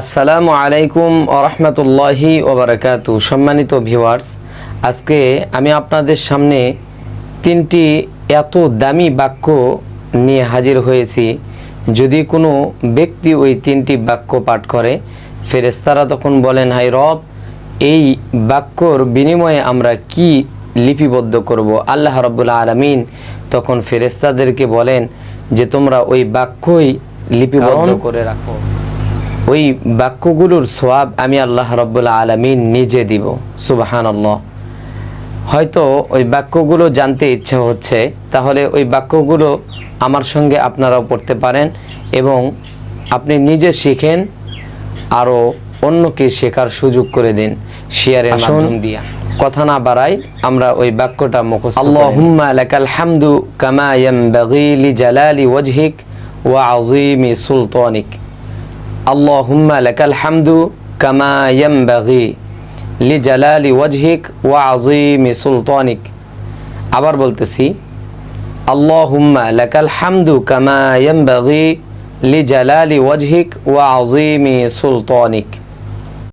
আসসালামু আলাইকুম ওরহমতুল্লাহি ওবরাকাতু সম্মানিত ভিউয়ার্স আজকে আমি আপনাদের সামনে তিনটি এত দামি বাক্য নিয়ে হাজির হয়েছি। যদি কোনো ব্যক্তি ওই তিনটি বাক্য পাঠ করে ফেরেস্তারা তখন বলেন হাই রব এই বাক্যর বিনিময়ে আমরা কি লিপিবদ্ধ করব? আল্লাহ রব্বুল্লা আলমিন তখন ফেরেস্তাদেরকে বলেন যে তোমরা ওই বাক্যই লিপিবদ্ধ করে রাখো। ওই বাক্যগুলোর সোয়াব আমি আল্লাহ রব্বুল্লা আলমিন নিজে দিব সুবাহান আল্লাহ হয়তো ওই বাক্যগুলো জানতে ইচ্ছা হচ্ছে তাহলে ওই বাক্যগুলো আমার সঙ্গে আপনারাও পড়তে পারেন এবং আপনি নিজে শিখেন আরও অন্যকে শেখার সুযোগ করে দিন শেয়ারের মাধ্যম দিয়া। কথা না বাড়াই আমরা ওই বাক্যটা মুখস্থ আল্লাহুম্মা লাকাল হামদু কামা ইয়ানবাগি লিজালালি ওয়াজহিক ওয়া আযীমি সুলতানিক। আল্লাহুম্মা লাকাল হামদু কামা ইয়ামবাগি লি জালালি ওয়াজহিক ওয়া আযীমি সুলতানিক। আবার বলতেছি, আল্লাহুম্মা লাকাল হামদু কামা ইয়ানবাগি লিজালালি ওয়াজহিক ওয়া আজিমি সুলতানিক।